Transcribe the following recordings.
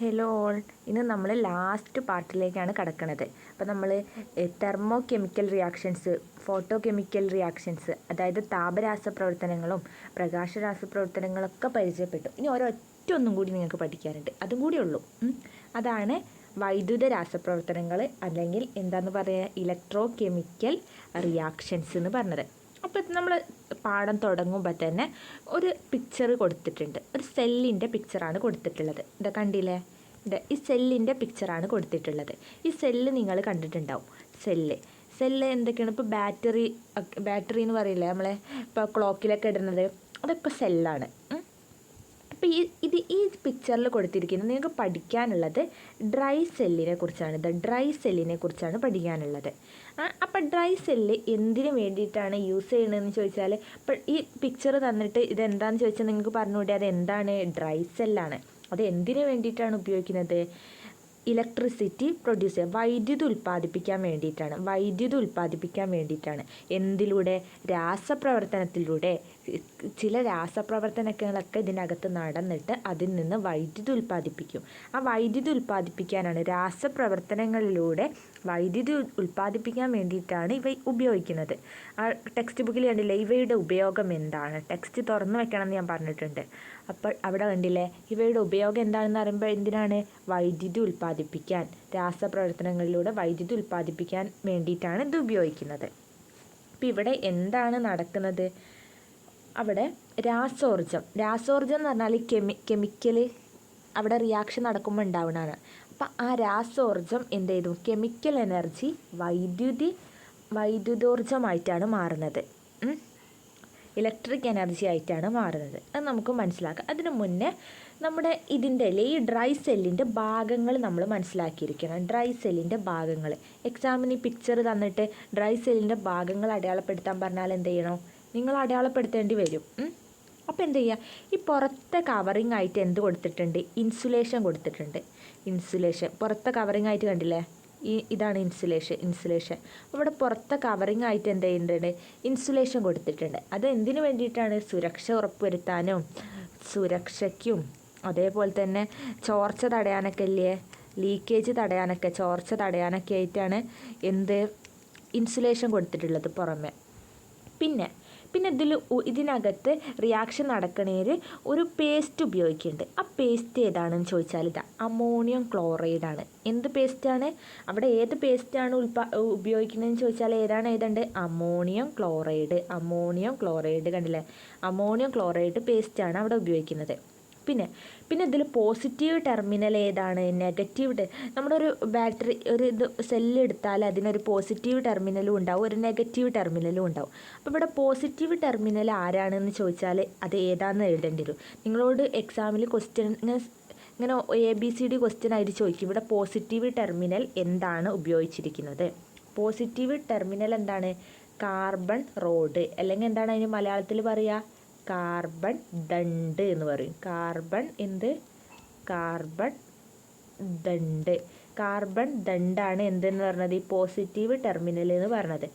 Hello all ഇന്ന് നമ്മൾ last പാർട്ടിലേക്കാണ് കടക്കുന്നത് അപ്പോൾ നമ്മൾ thermo chemical reactions photo chemical reactions അതായത് താപരാസപ്രവർത്തനങ്ങളും പ്രകാശ രാസപ്രവർത്തനങ്ങളൊക്കെ പരിചയപ്പെട്ടു. ഇനി ഒരൊറ്റ ഒന്നും കൂടി നിങ്ങൾക്ക് പഠിക്കാനുണ്ട്. അതും കൂടി ഉള്ളൂ. അതാണ് വൈദ്യുത രാസപ്രവർത്തനങ്ങൾ അല്ലെങ്കിൽ എന്താന്ന് പറയുക ഇലക്ട്രോ കെമിക്കൽ റിയാക്ഷൻസ് എന്ന് പറഞ്ഞത്. അപ്പോൾ നമ്മൾ പാഠം തുടങ്ങുമ്പോൾ തന്നെ ഒരു പിക്ചർ കൊടുത്തിട്ടുണ്ട്. ഒരു സെല്ലിന്റെ പിക്ചറാണ് കൊടുത്തിട്ടുള്ളത്. ഇതാ കണ്ടില്ലേ? ഇതാ ഈ സെല്ലിന്റെ പിക്ചറാണ് കൊടുത്തിട്ടുള്ളത്. ഈ സെല്ല് നിങ്ങൾ കണ്ടിട്ടുണ്ടാവും. സെല്ല് സെല്ല് എന്തൊക്കെയാണ്? ഇപ്പോൾ ബാറ്ററി ബാറ്ററി എന്ന് പറയില്ലേ നമ്മളെ? ഇപ്പോൾ ക്ലോക്കിലൊക്കെ ഇടുന്നത്. അതൊക്കെ സെല്ലാണ്. അപ്പോൾ ഈ ഇത് ഈ പിക്ചറിൽ കൊടുത്തിരിക്കുന്നത് നിങ്ങൾക്ക് പഠിക്കാനുള്ളത് ഡ്രൈ സെല്ലിനെ കുറിച്ചാണ്. ഇത് ഡ്രൈ സെല്ലിനെ കുറിച്ചാണ് പഠിക്കാനുള്ളത്. അപ്പോൾ ഡ്രൈ സെല്ല് എന്തിനു വേണ്ടിയിട്ടാണ് യൂസ് ചെയ്യണതെന്ന് ചോദിച്ചാൽ ഇപ്പോൾ ഈ പിക്ചർ തന്നിട്ട് ഇത് എന്താണെന്ന് ചോദിച്ചാൽ നിങ്ങൾക്ക് പറഞ്ഞുകൂടെ അത് എന്താണ് ഡ്രൈ സെല്ലാണ് അത് എന്തിനു വേണ്ടിയിട്ടാണ് ഉപയോഗിക്കുന്നത്? ഇലക്ട്രിസിറ്റി പ്രൊഡ്യൂസ് ചെയ്യുക വൈദ്യുതി ഉൽപ്പാദിപ്പിക്കാൻ വേണ്ടിയിട്ടാണ്. വൈദ്യുതി ഉൽപ്പാദിപ്പിക്കാൻ വേണ്ടിയിട്ടാണ്. എന്തിലൂടെ? രാസപ്രവർത്തനത്തിലൂടെ. ചില രാസപ്രവർത്തനങ്ങളൊക്കെ ഇതിനകത്ത് നടന്നിട്ട് അതിൽ നിന്ന് വൈദ്യുതി ഉൽപ്പാദിപ്പിക്കും. ആ വൈദ്യുതി ഉൽപ്പാദിപ്പിക്കാനാണ് രാസപ്രവർത്തനങ്ങളിലൂടെ വൈദ്യുതി ഉൽ- ഉൽപ്പാദിപ്പിക്കാൻ വേണ്ടിയിട്ടാണ് ഇവ ഉപയോഗിക്കുന്നത്. ആ ടെക്സ്റ്റ് ബുക്കിൽ കണ്ടില്ലേ? ഇവയുടെ ഉപയോഗം എന്താണ്? ടെക്സ്റ്റ് തുറന്നു വെക്കണം എന്ന് ഞാൻ പറഞ്ഞിട്ടുണ്ട്. അപ്പോൾ അവിടെ കണ്ടില്ലേ? ഇവയുടെ ഉപയോഗം എന്താണെന്ന് പറയുമ്പോൾ എന്തിനാണ്? വൈദ്യുതി ഉൽപ്പാദിപ്പിക്കാൻ രാസപ്രവർത്തനങ്ങളിലൂടെ വൈദ്യുതി ഉൽപ്പാദിപ്പിക്കാൻ വേണ്ടിയിട്ടാണ് ഇത് ഉപയോഗിക്കുന്നത്. അപ്പോൾ ഇവിടെ എന്താണ് നടക്കുന്നത്? അവിടെ രാസോർജം. രാസോർജം എന്ന് പറഞ്ഞാൽ കെമി കെമിക്കൽ അവിടെ റിയാക്ഷൻ നടക്കുമ്പോൾ ഉണ്ടാവുന്നതാണ്. അപ്പം ആ രാസോർജം എന്ത് ചെയ്തു? കെമിക്കൽ എനർജി വൈദ്യുതി വൈദ്യുതോർജമായിട്ടാണ് മാറുന്നത്. ഇലക്ട്രിക് എനർജി ആയിട്ടാണ് മാറുന്നത്. അത് നമുക്ക് മനസ്സിലാക്കാം. അതിനു മുന്നേ നമ്മുടെ ഇതിന്റെ അല്ലേ ഈ ഡ്രൈ സെല്ലിന്റെ ഭാഗങ്ങൾ നമ്മൾ മനസ്സിലാക്കിയിരിക്കണം. ഡ്രൈ സെല്ലിന്റെ ഭാഗങ്ങൾ എക്സാമിന് പിക്ചർ തന്നിട്ട് ഡ്രൈ സെല്ലിന്റെ ഭാഗങ്ങൾ അടയാളപ്പെടുത്താൻ പറഞ്ഞാൽ എന്ത് ചെയ്യണം? നിങ്ങൾ അടയാളപ്പെടുത്തേണ്ടി വരും. അപ്പോൾ എന്ത് ചെയ്യുക ഈ പുറത്തെ കവറിങ് ആയിട്ട് എന്ത് കൊടുത്തിട്ടുണ്ട്? ഇൻസുലേഷൻ കൊടുത്തിട്ടുണ്ട്. ഇൻസുലേഷൻ പുറത്തെ കവറിങ് ആയിട്ട് കണ്ടില്ലേ? ഈ ഇതാണ് ഇൻസുലേഷൻ ഇൻസുലേഷൻ ഇവിടെ പുറത്തെ കവറിങ് ആയിട്ട് എന്ത് ചെയ്യുന്നുണ്ട് ഇൻസുലേഷൻ കൊടുത്തിട്ടുണ്ട്. അത് എന്തിനു വേണ്ടിയിട്ടാണ്? സുരക്ഷ ഉറപ്പുവരുത്താനും സുരക്ഷയ്ക്കും. അതേപോലെ തന്നെ ചോർച്ച തടയാനൊക്കെ ഇല്ലേ? ലീക്കേജ് തടയാനൊക്കെ ചോർച്ച തടയാനൊക്കെ ആയിട്ടാണ് എന്ത്? ഇൻസുലേഷൻ കൊടുത്തിട്ടുള്ളത് പുറമെ. പിന്നെ പിന്നെ ഇതിൽ ഇതിനകത്ത് റിയാക്ഷൻ നടക്കണേൽ ഒരു പേസ്റ്റ് ഉപയോഗിക്കുന്നുണ്ട്. ആ പേസ്റ്റ് ഏതാണെന്ന് ചോദിച്ചാൽ ഇതാ അമോണിയം ക്ലോറൈഡ് ആണ്. എന്ത് പേസ്റ്റാണ് അവിടെ ഏത് പേസ്റ്റാണ് ഉൽപാ ഉപയോഗിക്കുന്നതെന്ന് ചോദിച്ചാൽ ഏതാണ് ഏതുണ്ട്? അമോണിയം ക്ലോറൈഡ് അമോണിയം ക്ലോറൈഡ് കണ്ടില്ലേ? അമോണിയം ക്ലോറൈഡ് പേസ്റ്റാണ് അവിടെ ഉപയോഗിക്കുന്നത്. പിന്നെ പിന്നെ ഇതിൽ പോസിറ്റീവ് ടെർമിനൽ ഏതാണ്? നെഗറ്റീവ് നമ്മുടെ ഒരു ബാറ്ററി ഒരു ഇത് സെല്ല് എടുത്താൽ അതിനൊരു പോസിറ്റീവ് ടെർമിനലും ഉണ്ടാവും ഒരു നെഗറ്റീവ് ടെർമിനലും ഉണ്ടാവും. അപ്പോൾ ഇവിടെ പോസിറ്റീവ് ടെർമിനൽ ആരാണെന്ന് ചോദിച്ചാൽ അത് ഏതാണെന്ന് എഴുതേണ്ടി വരും. നിങ്ങളോട് എക്സാമിൽ ക്വസ്റ്റ്യൻ ഇങ്ങനെ A B C D question ആയിട്ട് ചോദിക്കും. ഇവിടെ പോസിറ്റീവ് ടെർമിനൽ എന്താണ് ഉപയോഗിച്ചിരിക്കുന്നത്? പോസിറ്റീവ് ടെർമിനൽ എന്താണ്? കാർബൺ റോഡ് അല്ലെങ്കിൽ എന്താണ് അതിന് മലയാളത്തിൽ പറയുക കാർബൺ ദണ്ട് എന്ന് പറയും. കാർബൺ എന്ത്? കാർബൺ ദണ്ട് കാർബൺ ദണ്ടാണ് എന്തെന്ന് പറഞ്ഞത്? ഈ പോസിറ്റീവ് ടെർമിനൽ എന്ന് പറഞ്ഞത്.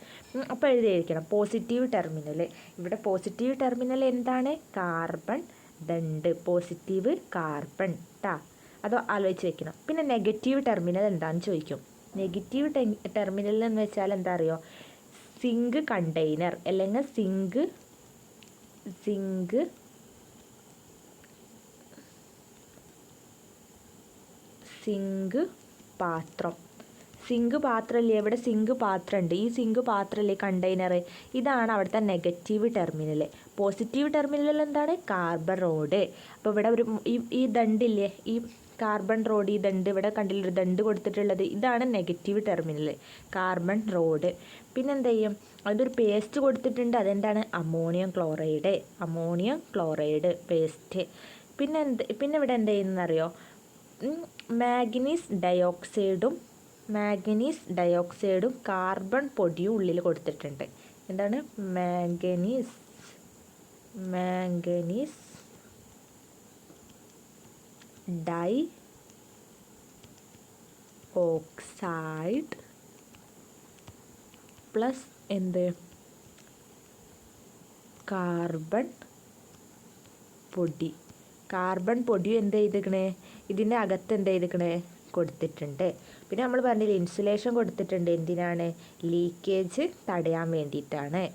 അപ്പോൾ എഴുതിയിരിക്കണം. Positive terminal. ഇവിടെ പോസിറ്റീവ് ടെർമിനൽ എന്താണ്? കാർബൺ ദണ്ട്. പോസിറ്റീവ് കാർബൺ ട്ടാ. അതോ ആലോചിച്ച് വെക്കണം. പിന്നെ നെഗറ്റീവ് ടെർമിനൽ എന്താണെന്ന് ചോദിക്കും. നെഗറ്റീവ് ടെർമിനൽ എന്ന് വെച്ചാൽ എന്താ അറിയോ? Zinc container. അല്ലെങ്കിൽ സിങ്ക് സിങ്ക് സിങ്ക് പാത്രം. സിങ്ക് പാത്രമല്ലേ ഇവിടെ സിങ്ക് പാത്രം ഉണ്ട് ഈ സിങ്ക് പാത്രമല്ലേ കണ്ടെയ്നർ ഇതാണ് അവിടുത്തെ നെഗറ്റീവ് ടെർമിനൽ പോസിറ്റീവ് ടെർമിനൽ എന്താണ്? കാർബൺ റോഡ് അപ്പോൾ ഇവിടെ ഒരു ഈ ഈ ദണ്ടില്ലേ? ഈ കാർബൺ റോഡ് ഈ ദണ്ട് ഇവിടെ കണ്ടില്ലൊരു ദണ്ട് കൊടുത്തിട്ടുള്ളത്. ഇതാണ് നെഗറ്റീവ് ടെർമിനൽ കാർബൺ റോഡ് പിന്നെ എന്ത് ചെയ്യും അതൊരു പേസ്റ്റ് കൊടുത്തിട്ടുണ്ട്. അതെന്താണ്? Ammonium chloride ammonium chloride paste പിന്നെ എന്ത് പിന്നെ ഇവിടെ എന്ത് ചെയ്യുന്നറിയോ മാഗ്നീസ് ഡയോക്സൈഡും മാഗ്നീസ് ഡയോക്സൈഡും കാർബൺ പൊടിയും ഉള്ളിൽ കൊടുത്തിട്ടുണ്ട്. എന്താണ്? Manganese manganese dioxide plus എന്ത്? കാർബൺ പൊടി. കാർബൺ പൊടി എന്ത് ചെയ്തിക്കണേ ഇതിന്റെ അകത്ത് എന്ത് ചെയ്തിക്കണേ കൊടുത്തിട്ടുണ്ട്. പിന്നെ നമ്മൾ പറഞ്ഞില്ല ഇൻസുലേഷൻ കൊടുത്തിട്ടുണ്ട്. എന്തിനാണ്? ലീക്കേജ് തടയാൻ വേണ്ടിയിട്ടാണ്.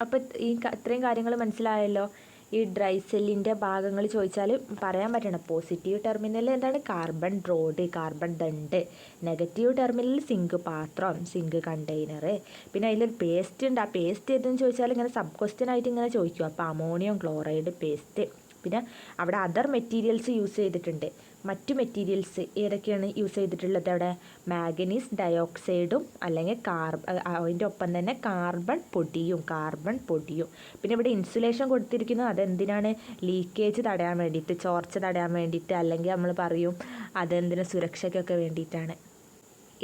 അപ്പോൾ ഈ ഇത്രയും കാര്യങ്ങൾ മനസ്സിലായല്ലോ? ഈ ഡ്രൈ സെല്ലിന്റെ ഭാഗങ്ങൾ ചോദിച്ചാൽ പറയാൻ പറ്റണം പോസിറ്റീവ് ടെർമിനൽ എന്താണ്? കാർബൺ റോഡ് കാർബൺ ദണ്ട് നെഗറ്റീവ് ടെർമിനൽ സിങ്ക് പാത്രം സിങ്ക് കണ്ടെയ്നർ പിന്നെ അതിലൊരു പേസ്റ്റ് ഉണ്ട്. ആ പേസ്റ്റ് ഏതെന്ന് ചോദിച്ചാൽ ഇങ്ങനെ സബ് ക്വസ്റ്റ്യൻ ആയിട്ട് ഇങ്ങനെ ചോദിക്കും. അപ്പോൾ അമോണിയം ക്ലോറൈഡ് പേസ്റ്റ് പിന്നെ അവിടെ അതർ മെറ്റീരിയൽസ് യൂസ് ചെയ്തിട്ടുണ്ട്. മറ്റു മെറ്റീരിയൽസ് ഏതൊക്കെയാണ് യൂസ് ചെയ്തിട്ടുള്ളത്? അവിടെ മാഗനീസ് ഡയോക്സൈഡും അല്ലെങ്കിൽ കാർബ അതിന്റെ ഒപ്പം തന്നെ കാർബൺ പൊടിയും കാർബൺ പൊടിയും. പിന്നെ ഇവിടെ ഇൻസുലേഷൻ കൊടുത്തിരിക്കുന്നത് അതെന്തിനാണ്? ലീക്കേജ് തടയാൻ വേണ്ടിയിട്ട് ചോർച്ച തടയാൻ വേണ്ടിയിട്ട് അല്ലെങ്കിൽ നമ്മൾ പറയും അതെന്തിനു സുരക്ഷയ്ക്കൊക്കെ വേണ്ടിയിട്ടാണ്.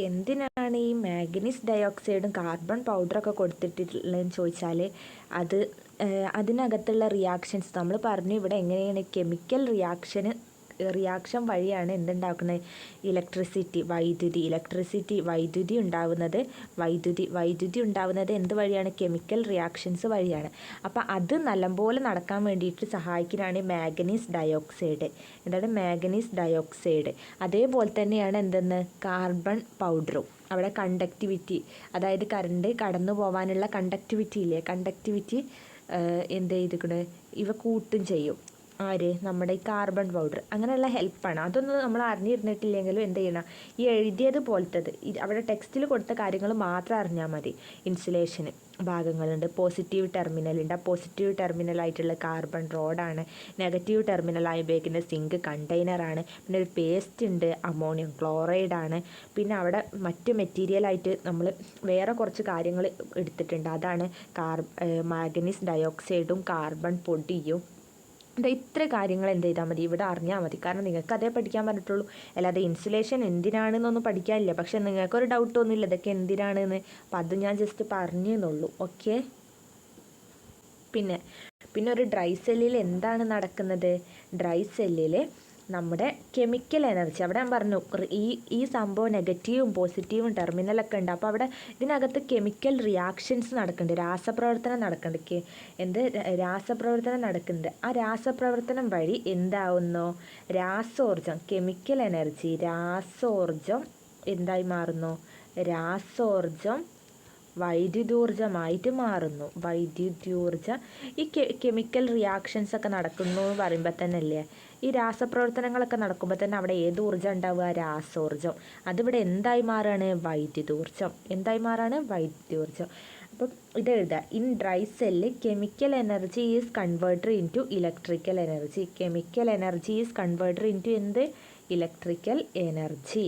എന്തിനാണ് ഈ മാഗ്നീസ് ഡയോക്സൈഡും കാർബൺ പൗഡറൊക്കെ കൊടുത്തിട്ടുള്ളതെന്ന് ചോദിച്ചാൽ അത് അതിനകത്തുള്ള റിയാക്ഷൻസ് നമ്മൾ പറഞ്ഞു ഇവിടെ എങ്ങനെയാണ് കെമിക്കൽ റിയാക്ഷന് റിയാക്ഷൻ വഴിയാണ് എന്തുണ്ടാക്കുന്നത്? ഇലക്ട്രിസിറ്റി വൈദ്യുതി. ഇലക്ട്രിസിറ്റി വൈദ്യുതി ഉണ്ടാവുന്നത് വൈദ്യുതി വൈദ്യുതി ഉണ്ടാവുന്നത് എന്ത് വഴിയാണ്? കെമിക്കൽ റിയാക്ഷൻസ് വഴിയാണ്. അപ്പോൾ അത് നല്ലപോലെ നടക്കാൻ വേണ്ടിയിട്ട് സഹായിക്കുന്നതാണ് മാഗനീസ് ഡയോക്സൈഡ് എന്താണ്? മാഗനീസ് ഡയോക്സൈഡ് അതേപോലെ തന്നെയാണ് എന്തെന്ന്? കാർബൺ പൗഡറും അവിടെ കണ്ടക്ടിവിറ്റി അതായത് കറണ്ട് കടന്നു പോകാനുള്ള കണ്ടക്ടിവിറ്റി ഇല്ലേ? കണ്ടക്ടിവിറ്റി എന്ത് ചെയ്തിക്കണ് ഇവ കൂട്ടും ചെയ്യും. ആര്? നമ്മുടെ ഈ കാർബൺ പൗഡർ അങ്ങനെയുള്ള ഹെൽപ്പാണ് അതൊന്നും നമ്മൾ അറിഞ്ഞിരുന്നിട്ടില്ലെങ്കിലും എന്ത് ചെയ്യണം? ഈ എഴുതിയത് പോലത്തത്. അവിടെ ടെക്സ്റ്റിൽ കൊടുത്ത കാര്യങ്ങൾ മാത്രം അറിഞ്ഞാൽ മതി. ഇൻസുലേഷന് ഭാഗങ്ങളുണ്ട്. പോസിറ്റീവ് ടെർമിനൽ ഉണ്ട്. ആ പോസിറ്റീവ് ടെർമിനലായിട്ടുള്ള കാർബൺ റോഡാണ് നെഗറ്റീവ് ടെർമിനലായി ഉപയോഗിക്കുന്ന സിങ്ക് കണ്ടെയ്നറാണ് പിന്നെ ഒരു പേസ്റ്റ് ഉണ്ട്. അമോണിയം ക്ലോറൈഡ് ആണ്. പിന്നെ അവിടെ മറ്റ് മെറ്റീരിയലായിട്ട് നമ്മൾ വേറെ കുറച്ച് കാര്യങ്ങൾ എടുത്തിട്ടുണ്ട്. അതാണ് കാർ മാഗ്നീസ് ഡയോക്സൈഡും കാർബൺ പൊടിയും. എന്താ ഇത്ര കാര്യങ്ങൾ എന്ത് ചെയ്താൽ മതി? ഇവിടെ അറിഞ്ഞാൽ മതി. കാരണം നിങ്ങൾക്ക് അതേ പഠിക്കാൻ പറഞ്ഞിട്ടുള്ളൂ. അല്ലാതെ ഇൻസുലേഷൻ എന്തിനാണെന്നൊന്നും പഠിക്കാനില്ല. പക്ഷെ നിങ്ങൾക്കൊരു ഡൗട്ട് ഒന്നുമില്ല ഇതൊക്കെ എന്തിനാണെന്ന്. അപ്പം അത് ഞാൻ ജസ്റ്റ് പറഞ്ഞെന്നുള്ളൂ. ഓക്കെ പിന്നെ പിന്നെ ഒരു ഡ്രൈ സെല്ലിൽ എന്താണ് നടക്കുന്നത്? ഡ്രൈ സെല്ലിൽ നമ്മുടെ കെമിക്കൽ എനർജി അവിടെ ഞാൻ പറഞ്ഞു ഈ ഈ സംഭവം നെഗറ്റീവും പോസിറ്റീവും ടെർമിനലൊക്കെ ഉണ്ട്. അപ്പോൾ അവിടെ ഇതിനകത്ത് കെമിക്കൽ റിയാക്ഷൻസ് നടക്കുന്നുണ്ട്. രാസപ്രവർത്തനം നടക്കുന്നുണ്ട്. എന്ത് രാസപ്രവർത്തനം നടക്കുന്നുണ്ട്. ആ രാസപ്രവർത്തനം വഴി എന്താവുന്നു? രാസോർജം കെമിക്കൽ എനർജി രാസോർജം എന്തായി മാറുന്നു? രാസോർജം വൈദ്യുതോർജമായിട്ട് മാറുന്നു. വൈദ്യുതോർജ ഈ കെമിക്കൽ റിയാക്ഷൻസ് ഒക്കെ നടക്കുന്നു എന്ന് പറയുമ്പോൾ തന്നെ അല്ലേ ഈ രാസപ്രവർത്തനങ്ങളൊക്കെ നടക്കുമ്പോൾ തന്നെ അവിടെ ഏത് ഊർജം ഉണ്ടാവുക? രാസോർജം അതിവിടെ എന്തായി മാറാണ്? വൈദ്യുതോർജം. എന്തായി മാറാണ്? വൈദ്യുതോർജം. അപ്പം ഇത് എഴുതുക. In dry cell chemical energy is converter into electrical energy chemical energy is converter into എന്ത് ഇലക്ട്രിക്കൽ എനർജി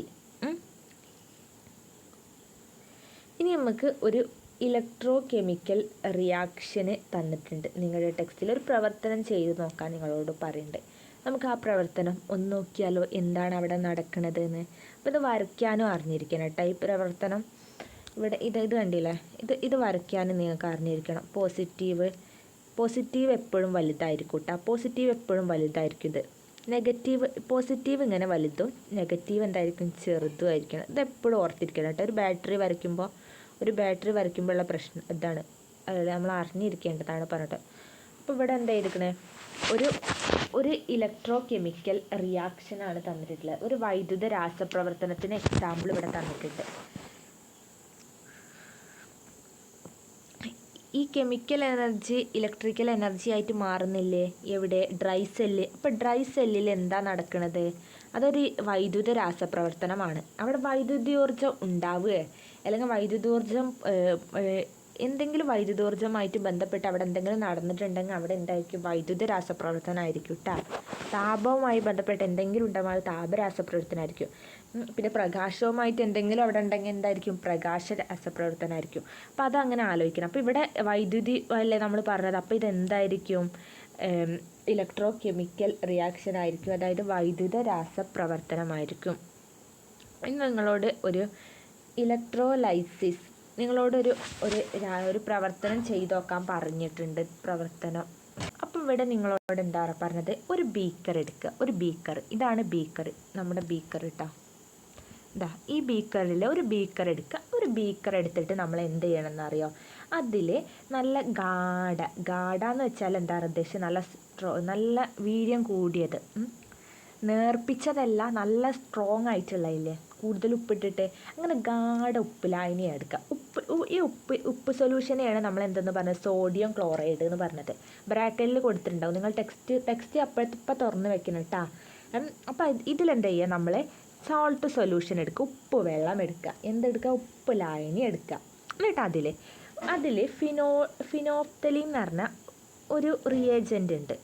ഇനി നമുക്ക് ഒരു ഇലക്ട്രോ കെമിക്കൽ റിയാക്ഷന് തന്നിട്ടുണ്ട്. നിങ്ങളുടെ ടെക്സ്റ്റിൽ ഒരു പ്രവർത്തനം ചെയ്ത് നോക്കാൻ നിങ്ങളോട് പറയുന്നുണ്ട്. നമുക്ക് ആ പ്രവർത്തനം ഒന്ന് നോക്കിയാലോ എന്താണ് അവിടെ നടക്കുന്നത് എന്ന് അപ്പോൾ ഇത് വരയ്ക്കാനും അറിഞ്ഞിരിക്കണം കേട്ടോ. ഈ പ്രവർത്തനം ഇവിടെ ഇത് ഇത് കണ്ടില്ലേ? ഇത് ഇത് വരയ്ക്കാനും നിങ്ങൾക്ക് അറിഞ്ഞിരിക്കണം. പോസിറ്റീവ് പോസിറ്റീവ് എപ്പോഴും വലുതായിരിക്കും കേട്ടോ. പോസിറ്റീവ് എപ്പോഴും വലുതായിരിക്കും ഇത്. നെഗറ്റീവ് പോസിറ്റീവ് ഇങ്ങനെ വലുതും നെഗറ്റീവ് എന്തായിരിക്കും? ചെറുതും ആയിരിക്കണം. ഇത് എപ്പോഴും ഓർത്തിരിക്കണം കേട്ടോ. ഒരു ബാറ്ററി വരയ്ക്കുമ്പോൾ ഒരു ബാറ്ററി വരയ്ക്കുമ്പോഴുള്ള പ്രശ്നം ഇതാണ്. നമ്മൾ അറിഞ്ഞിരിക്കേണ്ടതാണ് പറഞ്ഞിട്ട്. അപ്പോൾ ഇവിടെ എന്തായിരിക്കണേ? ഒരു ഒരു ഇലക്ട്രോ കെമിക്കൽ റിയാക്ഷനാണ് തന്നിട്ടുള്ളത്. ഒരു വൈദ്യുത രാസപ്രവർത്തനത്തിന് എക്സാമ്പിൾ ഇവിടെ തന്നിട്ടുണ്ട്. ഈ കെമിക്കൽ എനർജി ഇലക്ട്രിക്കൽ എനർജി ആയിട്ട് മാറുന്നില്ലേ? എവിടെ? ഡ്രൈ സെല്ല് അപ്പോൾ ഡ്രൈ സെല്ലിൽ എന്താ നടക്കുന്നത് അതൊരു വൈദ്യുത രാസപ്രവർത്തനമാണ്. അവിടെ വൈദ്യുതോർജം ഉണ്ടാവുക അല്ലെങ്കിൽ വൈദ്യുതോർജം എന്തെങ്കിലും വൈദ്യുതോർജമായിട്ട് ബന്ധപ്പെട്ട് അവിടെ എന്തെങ്കിലും നടന്നിട്ടുണ്ടെങ്കിൽ അവിടെ എന്തായിരിക്കും? വൈദ്യുത രാസപ്രവർത്തനമായിരിക്കും കേട്ടോ താപവുമായി ബന്ധപ്പെട്ട് എന്തെങ്കിലും ഉണ്ടാകുമ്പോൾ താപരാസപ്രവർത്തനമായിരിക്കും പിന്നെ പ്രകാശവുമായിട്ട് എന്തെങ്കിലും അവിടെ ഉണ്ടെങ്കിൽ എന്തായിരിക്കും? പ്രകാശ രാസപ്രവർത്തനമായിരിക്കും അപ്പോൾ അതങ്ങനെ ആലോചിക്കണം. അപ്പോൾ ഇവിടെ വൈദ്യുതി അല്ലേ നമ്മൾ പറഞ്ഞത്? അപ്പോൾ ഇതെന്തായിരിക്കും? ഇലക്ട്രോ കെമിക്കൽ റിയാക്ഷൻ ആയിരിക്കും. അതായത് വൈദ്യുത രാസപ്രവർത്തനമായിരിക്കും ഇന്ന് നിങ്ങളോട് ഒരു ഇലക്ട്രോലൈസിസ് നിങ്ങളോടൊരു ഒരു ഒരു പ്രവർത്തനം ചെയ്തു നോക്കാൻ പറഞ്ഞിട്ടുണ്ട് പ്രവർത്തനം. അപ്പം ഇവിടെ നിങ്ങളോട് എന്താ പറഞ്ഞത്? ഒരു ബീക്കർ എടുക്കുക. ഒരു ബീക്കർ ഇതാണ് ബീക്കർ നമ്മുടെ ബീക്കർ കേട്ടോ ഇതാ ഈ ബീക്കറിൽ ഒരു ബീക്കർ എടുക്കുക. ഒരു ബീക്കർ എടുത്തിട്ട് നമ്മൾ എന്ത് ചെയ്യണമെന്ന് അറിയോ അതിൽ നല്ല ഗാഢ. ഗാഢ എന്ന് വെച്ചാൽ എന്താ ഉദ്ദേശിച്ചത് നല്ല സ്ട്രോ നല്ല വീര്യം കൂടിയത്. നേർപ്പിച്ചതല്ല നല്ല സ്ട്രോങ് ആയിട്ടുള്ളതില്ലേ കൂടുതൽ ഉപ്പിട്ടിട്ട് അങ്ങനെ ഗാഢ ഉപ്പ് ലായനി എടുക്കുക. ഉപ്പ് ഈ ഉപ്പ് ഉപ്പ് സൊല്യൂഷനെയാണ് നമ്മൾ എന്തെന്ന് പറഞ്ഞത്? സോഡിയം ക്ലോറൈഡ് എന്ന് പറഞ്ഞത്. ബ്രാക്കറ്റിൽ കൊടുത്തിട്ടുണ്ടാവും. നിങ്ങൾ ടെക്സ്റ്റ് ടെക്സ്റ്റ് അപ്പോഴത്തെ തുറന്ന് വെക്കണം കേട്ടോ അപ്പോൾ ഇതിലെന്താ ചെയ്യുക? നമ്മൾ സോൾട്ട് സൊല്യൂഷൻ എടുക്കുക. ഉപ്പ് വെള്ളം എടുക്കുക. എന്തെടുക്കുക? ഉപ്പ് ലായനി എടുക്കുക. എന്നിട്ട് അതിൽ അതിൽ ഫിനോ ഫിനോഫ്തലിൻ എന്ന് പറഞ്ഞ ഒരു റിയേജന്റ് ഉണ്ട്.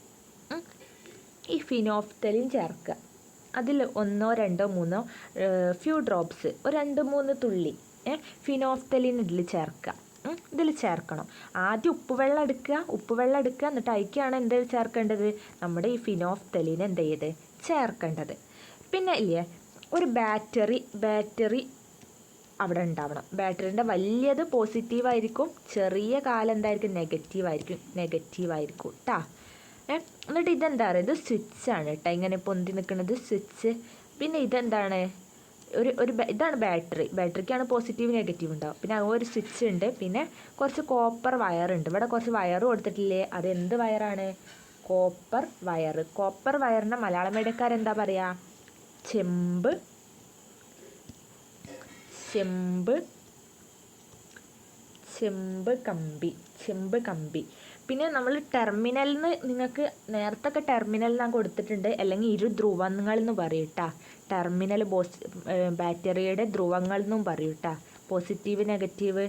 ഈ ഫിനോഫ്തലിൻ ചേർക്കുക. അതിൽ ഒന്നോ രണ്ടോ മൂന്നോ ഫ്യൂ ഡ്രോപ്സ് ഒരു രണ്ട് മൂന്ന് തുള്ളി ഫിനോഫ്തലിൻ ഇതിൽ ചേർക്കുക ഇതിൽ ചേർക്കണം. ആദ്യം ഉപ്പ് വെള്ളം എടുക്കുക ഉപ്പ് വെള്ളം എടുക്കുക എന്നിട്ട് അയക്കുകയാണ് എന്ത് ചേർക്കേണ്ടത്? നമ്മുടെ ഈ ഫിനോഫ്തലിൻ എന്ത് ചെയ്ത്? ചേർക്കേണ്ടത്. പിന്നെ ഇല്ലേ ഒരു ബാറ്ററി ബാറ്ററി അവിടെ ഉണ്ടാവണം. ബാറ്ററിന്റെ വലിയത് പോസിറ്റീവായിരിക്കും ചെറിയ കാലം എന്തായിരിക്കും? നെഗറ്റീവായിരിക്കും നെഗറ്റീവായിരിക്കും കേട്ടോ എന്നിട്ട് ഇതെന്താ പറയുക ഇത് സ്വിച്ചാണ് കേട്ടോ. ഇങ്ങനെ പൊന്തി നിൽക്കുന്നത് സ്വിച്ച് പിന്നെ ഇതെന്താണ്? ഒരു ഒരു ഇതാണ് ബാറ്ററി ബാറ്ററിക്കാണ് പോസിറ്റീവ് നെഗറ്റീവ് ഉണ്ടാവും പിന്നെ ഒരു സ്വിച്ച് ഉണ്ട്. പിന്നെ കുറച്ച് കോപ്പർ വയർ ഉണ്ട്. ഇവിടെ കുറച്ച് വയർ കൊടുത്തിട്ടില്ലേ? അത് എന്ത് വയറാണ് കോപ്പർ വയർ കോപ്പർ വയറിന്റെ മലയാളം മേടക്കാരെന്താ പറയുക ചെമ്പ്. ചെമ്പ്. ചെമ്പ് കമ്പി. ചെമ്പ് കമ്പി. പിന്നെ നമ്മൾ ടെർമിനലിൽ നിന്ന് നിങ്ങൾക്ക് നേരത്തെ ഒക്കെ ടെർമിനൽ ഞാൻ കൊടുത്തിട്ടുണ്ട്. അല്ലെങ്കിൽ ഇരു ധ്രുവങ്ങൾ എന്ന് പറയും കേട്ടോ ടെർമിനൽ ബോസ് ബാറ്ററിയുടെ ധ്രുവങ്ങൾ എന്നും പറയും കേട്ടോ പോസിറ്റീവ് നെഗറ്റീവ്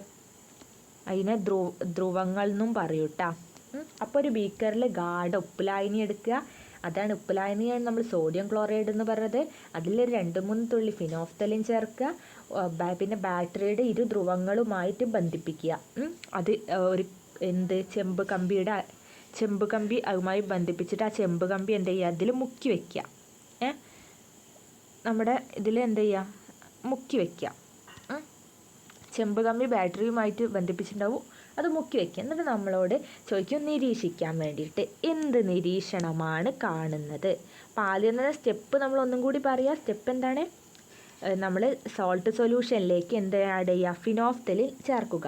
അതിനെ ധ്രുവ ധ്രുവങ്ങൾ എന്നും പറയും കേട്ടോ അപ്പോൾ ഒരു ബീക്കറിൽ ഗാഡ് ഉപ്പുലായനി എടുക്കുക. അതാണ് ഉപ്പുലായനിയാണ് നമ്മൾ സോഡിയം ക്ലോറൈഡ് എന്ന് പറയുന്നത് അതിൽ രണ്ട് മൂന്ന് തുള്ളി ഫിനോഫ്തലിൻ ചേർക്കുക. പിന്നെ ബാറ്ററിയുടെ ഇരു ധ്രുവങ്ങളുമായിട്ട് ബന്ധിപ്പിക്കുക. അത് ഒരു എന്ത് ചെമ്പ് കമ്പിയുടെ ചെമ്പ് കമ്പി അതുമായി ബന്ധിപ്പിച്ചിട്ട് ആ ചെമ്പ് കമ്പി എന്ത് ചെയ്യുക? അതിൽ മുക്കി വയ്ക്കുക ഏ? നമ്മുടെ ഇതിൽ എന്ത് ചെയ്യുക? മുക്കി വയ്ക്കുക ചെമ്പ് കമ്പി ബാറ്ററിയുമായിട്ട് ബന്ധിപ്പിച്ചിട്ടുണ്ടാവും. അത് മുക്കി വയ്ക്കുക എന്നിട്ട് നമ്മളോട് ചോദിക്കും നിരീക്ഷിക്കാൻ വേണ്ടിയിട്ട് എന്ത് നിരീക്ഷണമാണ് കാണുന്നത്? അപ്പോൾ ആദ്യം തന്നെ സ്റ്റെപ്പ് നമ്മൾ ഒന്നും കൂടി പറയുക സ്റ്റെപ്പ് എന്താണ്? നമ്മൾ സോൾട്ട് സൊല്യൂഷനിലേക്ക് എന്ത് ആഡ് ചെയ്യുക? ഫിനോഫ്തലിൻ ചേർക്കുക.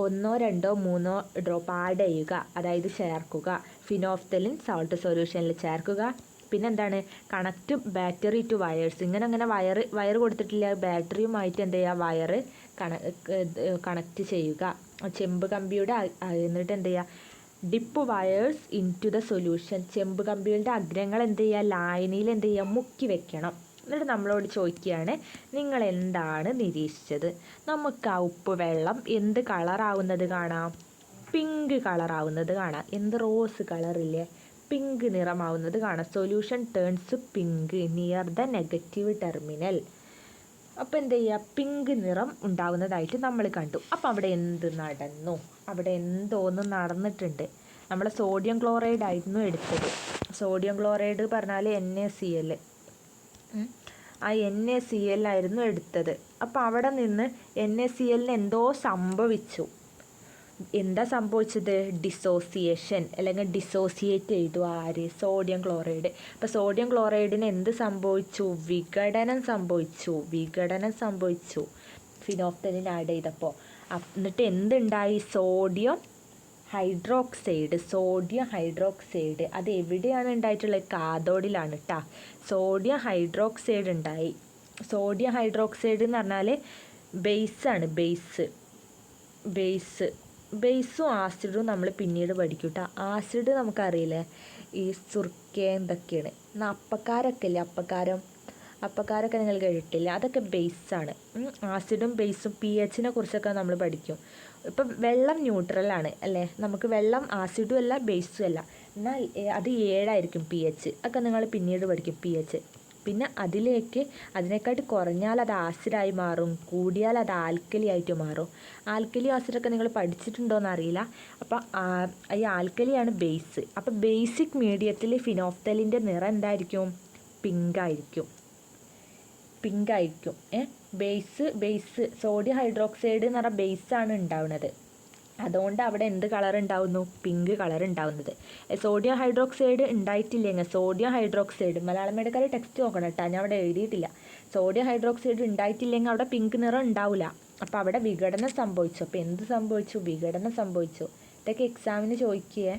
ഒന്നോ രണ്ടോ മൂന്നോ ഡ്രോപ്പ് ആഡ് ചെയ്യുക. അതായത് ചേർക്കുക. ഫിനോഫ്തലിൻ സോൾട്ട് സൊല്യൂഷനിൽ ചേർക്കുക. പിന്നെ എന്താണ് കണക്റ്റ് ബാറ്ററി ടു വയേഴ്സ് ഇങ്ങനെ അങ്ങനെ വയർ വയർ കൊടുത്തിട്ടില്ല. ബാറ്ററിയുമായിട്ട് എന്ത് ചെയ്യുക? വയർ കണ കണക്റ്റ് ചെയ്യുക. ചെമ്പ് കമ്പിയുടെ എന്നിട്ട് എന്ത് ചെയ്യുക? Dip wires into the solution ചെമ്പ് കമ്പികളുടെ അഗ്രങ്ങൾ എന്ത് ചെയ്യുക? ലായനിയിൽ എന്ത് ചെയ്യുക? മുക്കി വെക്കണം. എന്നിട്ട് നമ്മളോട് ചോദിക്കുകയാണ് നിങ്ങൾ എന്താണ് നിരീക്ഷിച്ചത്? നമുക്ക് ആ ഉപ്പ് വെള്ളം എന്ത് കളറാവുന്നത് കാണാം? പിങ്ക് കളറാവുന്നത് കാണാം. എന്ത് റോസ് കളറില്ലേ? പിങ്ക് നിറമാവുന്നത് കാണാം. Solution turns pink near the negative terminal. അപ്പോൾ എന്ത് ചെയ്യുക? പിങ്ക് നിറം ഉണ്ടാവുന്നതായിട്ട് നമ്മൾ കണ്ടു. അപ്പോൾ അവിടെ എന്ത് നടന്നു? അവിടെ എന്തോന്ന് നടന്നിട്ടുണ്ട്. നമ്മൾ സോഡിയം ക്ലോറൈഡ് ആയിരുന്നു എടുത്തത്. സോഡിയം ക്ലോറൈഡ് പറഞ്ഞാൽ എൻ എ സി എൽ ആ എൻ എ സി എൽ ആയിരുന്നു എടുത്തത്. അപ്പോൾ അവിടെ നിന്ന് എൻ എ സി എല്ലിന് എന്തോ സംഭവിച്ചു. എന്താ സംഭവിച്ചത്? ഡിസോസിയേഷൻ അല്ലെങ്കിൽ ഡിസോസിയേറ്റ് ചെയ്തു ആര്? സോഡിയം ക്ലോറൈഡ് അപ്പോൾ സോഡിയം ക്ലോറൈഡിന് എന്ത് സംഭവിച്ചു? വിഘടനം സംഭവിച്ചു. വിഘടനം സംഭവിച്ചു. ഫിനോഫ്തലിൻ ആഡ് ചെയ്തപ്പോൾ എന്നിട്ട് എന്തുണ്ടായി? സോഡിയം ഹൈഡ്രോക്സൈഡ് സോഡിയം ഹൈഡ്രോക്സൈഡ് അത് എവിടെയാണ് ഉണ്ടായിട്ടുള്ളത്? കാതോഡിലാണ് കേട്ടോ സോഡിയം ഹൈഡ്രോക്സൈഡ് ഉണ്ടായി. സോഡിയം ഹൈഡ്രോക്സൈഡ് എന്ന് പറഞ്ഞാൽ ബേസാണ് ബേസ് ബേസ് ബേസും ആസിഡും നമ്മൾ പിന്നീട് പഠിക്കും കേട്ടോ ആസിഡ് നമുക്കറിയില്ലേ? ഈ സുർക്ക എന്തൊക്കെയാണ്? എന്നാൽ അപ്പക്കാരൊക്കെ ഇല്ലേ? അപ്പക്കാരം. അപ്പക്കാരൊക്കെ നിങ്ങൾ കേട്ടിട്ടില്ല? അതൊക്കെ ബേസാണ് ആസിഡും ബേസും പി എച്ചിനെ കുറിച്ചൊക്കെ നമ്മൾ പഠിക്കും. ഇപ്പം വെള്ളം ന്യൂട്രലാണ് അല്ലേ? നമുക്ക് വെള്ളം ആസിഡും അല്ല ബേസും അല്ല. എന്നാൽ അത് ഏഴായിരിക്കും പി എച്ച് ഒക്കെ നിങ്ങൾ പിന്നീട് പഠിക്കും പി എച്ച് പിന്നെ അതിലേക്ക് അതിനെക്കാട്ടി കുറഞ്ഞാൽ അത് ആസിഡായി മാറും കൂടിയാൽ അത് ആൽക്കലി ആയിട്ട് മാറും. ആൽക്കലി ആസിഡൊക്കെ നിങ്ങൾ പഠിച്ചിട്ടുണ്ടോയെന്ന് അറിയില്ല അപ്പോൾ ഈ ആൽക്കലിയാണ് ബേസ് അപ്പോൾ ബേസിക് മീഡിയത്തിൽ ഫിനോഫ്തലിന്റെ നിറം എന്തായിരിക്കും? പിങ്ക് ആയിരിക്കും. പിങ്ക് ആയിരിക്കും ഏ? ബേസ് ബേസ് സോഡിയം ഹൈഡ്രോക്സൈഡ് എന്ന് പറഞ്ഞാൽ ബേസാണ് ഉണ്ടാവുന്നത്. അതുകൊണ്ട് അവിടെ എന്ത് കളർ ഉണ്ടാവുന്നു? പിങ്ക് കളർ ഉണ്ടാവുന്നത്. Sodium hydroxide ഉണ്ടായിട്ടില്ലെങ്കിൽ sodium hydroxide Malayalam medical text നോക്കണം കേട്ടോ ഞാൻ അവിടെ എഴുതിയിട്ടില്ല. സോഡിയം ഹൈഡ്രോക്സൈഡ് ഉണ്ടായിട്ടില്ലെങ്കിൽ അവിടെ പിങ്ക് നിറം ഉണ്ടാവില്ല അപ്പോൾ അവിടെ വിഘടനം സംഭവിച്ചു. അപ്പോൾ എന്ത് സംഭവിച്ചു? വിഘടനം സംഭവിച്ചു. ഇതൊക്കെ എക്സാമിന് ചോദിക്കുകയെ